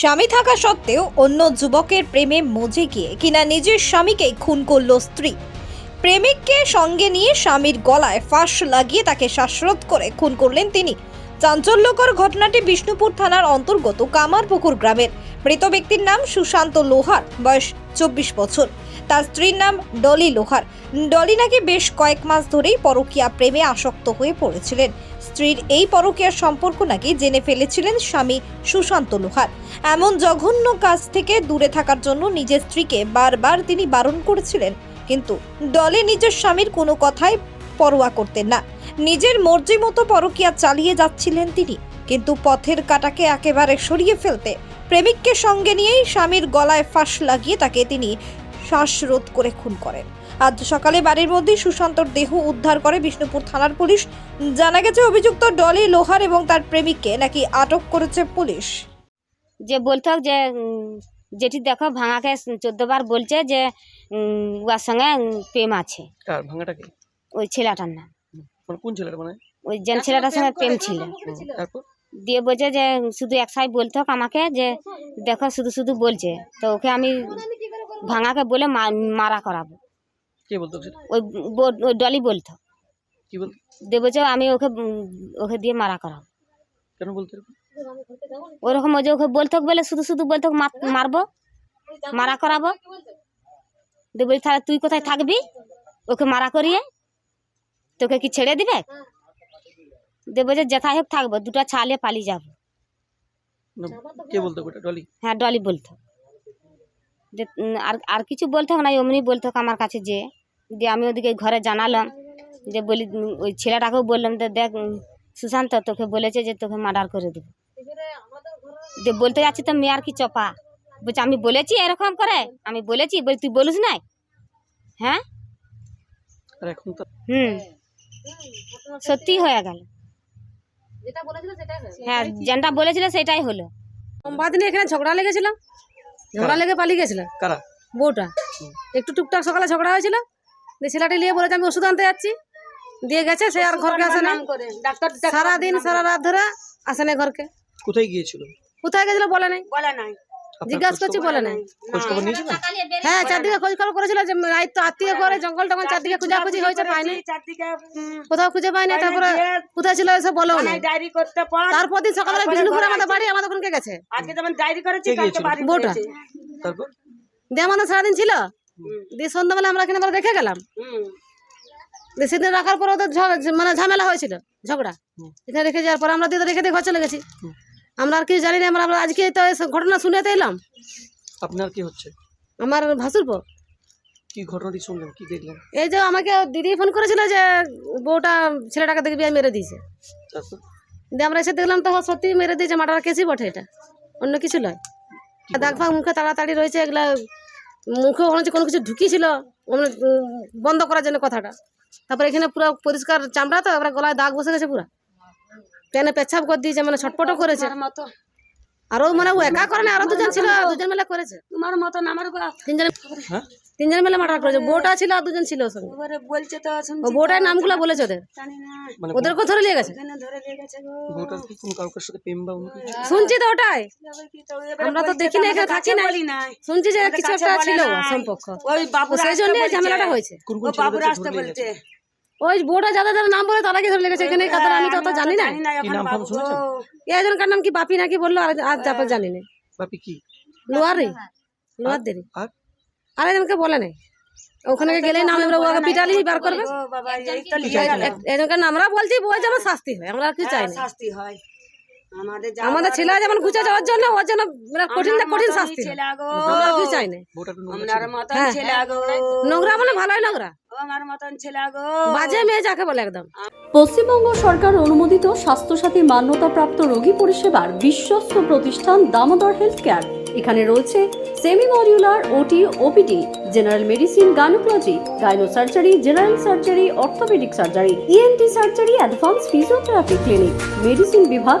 স্বামী থাকা সত্ত্বেও অন্য যুবকের প্রেমে মজে গিয়ে কিনা নিজের স্বামীকেই খুন করল স্ত্রী। প্রেমিককে সঙ্গে নিয়ে স্বামীর গলায় ফাঁস লাগিয়ে তাকে শ্বাসরোধ করে খুন করলেন তিনি। চাঞ্চল্যকর ঘটনাটি বিষ্ণুপুর থানার অন্তর্গত কামারপুকুর গ্রামের। মৃত ব্যক্তির নাম সুশান্ত লোহার, বয়স চব্বিশ বছর। তার স্ত্রীর নাম ডলি লোহার। ডলি নাকি বেশ কয়েক মাস ধরেই পরকীয়া প্রেমে আসক্ত হয়ে পড়েছিলেন। স্ত্রীর এই পরকীয়ার সম্পর্ক নাকি জেনে ফেলেছিলেন স্বামী সুশান্ত লোহার। এমন জঘন্য কাজ থেকে দূরে থাকার জন্য নিজের স্ত্রীকে বারবার তিনি বারণ করেছিলেন। কিন্তু দলে নিজের স্বামীর কোনো কথাই পরোয়া করতেন না। নিজের মর্জি মতো পরকীয়া চালিয়ে যাচ্ছিলেন তিনি। কিন্তু পথের কাটাকে একেবারে সরিয়ে ফেলতে, প্রেমিককে সঙ্গে নিয়েই স্বামীর গলায় ফাঁস লাগিয়ে তাকে তিনি শ্বাসরোধ করে খুন করেন। আজ সকালে বাড়ির মধ্যে সুশান্তর দেহ উদ্ধার করে বিষ্ণুপুর থানার পুলিশ। জানা গেছে অভিযুক্ত ডলি লোহার এবং তার প্রেমিককে নাকি আটক করেছে পুলিশ। যে বলতো যে যেটি দেখো ভাঙাকে চোদ্দ বার বলছে যে উয়ার সঙ্গে প্রেম আছে। কার? ভাঙাটা কি? ওই ছেলেটার নাম। মানে কোন ছেলেটা মানে? ওই যেন ছেলেটার সঙ্গে প্রেম ছিল। তারপর? দিয়ে বলছে যে শুধু এক সাই বলতো আমাকে যে দেখো শুধু শুধু বলছে। তো ওকে আমি ভাঙাকে বলে মা- মারা করাবো। কে বলতো ওই ডলি বলতো। কি বলতো দিয়ে বলছে আমি ওকে ওকে দিয়ে মারা করাবো। কেন বলতো ওরকম ওই যে ওকে বলতো বলে শুধু শুধু বলতো মারবো মারা করাবো। দিয়ে বলি তাহলে তুই কোথায় থাকবি? ওকে মারা করিয়ে তোকে কি ছেড়ে দিবে? দিয়ে বলছে যেথায় হোক থাকব দুটো ছালে পালিয়ে যাব। কে বলতো ডলি? হ্যাঁ ডলি বলতো। যে আর আর কিছু বলতো না অমনি হোক আমার কাছে যে দিয়ে আমি ওদিকে ঘরে জানালাম যে বলি ওই ছেলেটাকেও বললাম যে দেখ সুশান্ত তোকে বলেছে যে তোকে মার্ডার করে দেবো। যে বলতে যাচ্ছি তো মেয়ার কি চপা? বলছে আমি বলেছি এরকম করে? আমি বলেছি? বলি তুই বলিস নাই? হ্যাঁ? আর এখন তো হুম। সত্যি হয়ে গেল। হ্যাঁ যেটা বলেছিল সেটাই হলো। সোমবার দিনে এখানে ঝগড়া লেগেছিল? ঝগড়া লেগে পালিয়ে গেছিল। কারা? বউটা। একটু টুকটাক সকালে ঝগড়া হয়েছিল। দিয়ে ছেলেটা নিয়ে বলেছে আমি ওষুধ আনতে যাচ্ছি। দিয়ে গেছে সে আর ঘরকে আসে না। সারাদিন সারা রাত ধরে আসে না ঘরকে। কোথায় গিয়েছিল? কোথায় গেছিল বলে নাই। আপনার জিজ্ঞাসা করছি বলে নাই। হ্যাঁ চারদিকে খোঁজ খবর করেছিল যে রাত তো আত্মীয় করে জঙ্গল টঙ্গল চারদিকে খোঁজাখুঁজি হয়েছে পাইনি। কোথাও খুঁজে পাইনি তারপরে কোথায় ছিল এসব বলো না ডায়েরি করতে পার। তারপর দিন সকালে বিষ্ণুপুরে আমাদের বাড়ি আমাদের ওখানকে গেছে। আজকে যেমন ডায়েরি করেছি কালকে বাড়ি বউটা তারপর? দিয়ে আমাদের সারাদিন ছিল। দিয়ে সন্ধ্যাবেলা আমরা এখানে রেখে গেলাম। দিয়ে সেদিন রাখার পর ওদের মানে ঝামেলা হয়েছিল ঝগড়া। এখানে রেখে যাওয়ার পর আমরা দিয়ে তো রেখে দিয়ে ঘর চলে গেছি। আমরা আর কিছু জানি না আমরা আমরা আজকে তো এসব ঘটনা শুনেতে এলাম। আপনার কি হচ্ছে? আমার ভাসুরপো কি ঘটনাটি শুনলেন কি দেখলেন? এই যে আমাকে দিদি ফোন করেছিল যে বউটা ছেলেটাকে দেখবি আমি মেরে দিয়েছে। তারপর দিয়ে আমরা এসে দেখলাম তো সত্যি মেরে দিয়েছে মাটার কেসই বটে এটা। অন্য কিছু নয়। দাগ ফাগ মুখে তাড়াতাড়ি রয়েছে এগুলা মুখে মনে হচ্ছে কোনো কিছু ঢুকিয়েছিল বন্ধ করার জন্য কথাটা। তারপরে এখানে পুরো পরিষ্কার চামড়া তো এবার গলায় দাগ বসে গেছে পুরো। কেন পেছাব করে দিয়েছে? মানে ছটপটও করেছে। মতো। আর মানে ও একা করে না আরও দুজন ছিল দুজন মেলা করেছে। তোমার মতন আমার তিনজন হ্যাঁ? তিনজন মিলে মার্ডার করেছে। বউটা ছিল আর দুজন ছিল ওর সঙ্গে। বলছে তো ও বউটার নামগুলো বলেছে ওদের। জানি না। মানে ওদেরকেও ধরে নিয়ে গেছে। বউটার কি কোনো কাউকের সাথে প্রেম বা অন্য কিছু শুনছি তো ওটাই। আমরা তো দেখি না এখানে থাকি না শুনছি যে কিছু একটা ছিল সম্পর্ক। ওই বাবু সেই জন্য ঝামেলাটা হয়েছে। ও বাবুর আসতে বলছে? ওই বোটা যাদের যারা নাম বলে তারা কি ধরে লেগেছে এখানে? কাতার আমি তো অত জানি না। এজনকার কি নাম ফাম শুনেছেন? একজনকার নাম কি? বাপি নাকি বলল আর আর তারপর জানি না। বাপি কি? লোয়ারি লোয়ার দেরি। আর? আর একজনকে বলে নাই ওখানে গেলে নাম আমরা ওকে পিটালি বার করবে। এজনকার আমরা বলছি বউ যেন শাস্তি হয়। আমরা আর কি চাই না। শাস্তি হয়। আমাদের আমাদের ছেলে যেমন ঘুচে যাওয়ার জন্য ওর জন্য মানে কঠিন কঠিন শাস্তি আমরা চাই না। নোংরা আপনার মতন হ্যাঁ। ছেলে নোংরা মানে ভালোই নোংরা। আমার মতন ছেলে গো বাজে মেয়ে যাকে বলে একদম। পশ্চিমবঙ্গ সরকার অনুমোদিত স্বাস্থ্যসাথী মান্যতাপ্রাপ্ত রোগী পরিষেবার বিশ্বস্ত প্রতিষ্ঠান দামোদর হেলথ কেয়ার এখানে রয়েছে semi modular OT OPD general medicine gynaecology gynae surgery general surgery orthopaedic surgery ENT surgery advance physiotherapy clinic medicine বিভাগ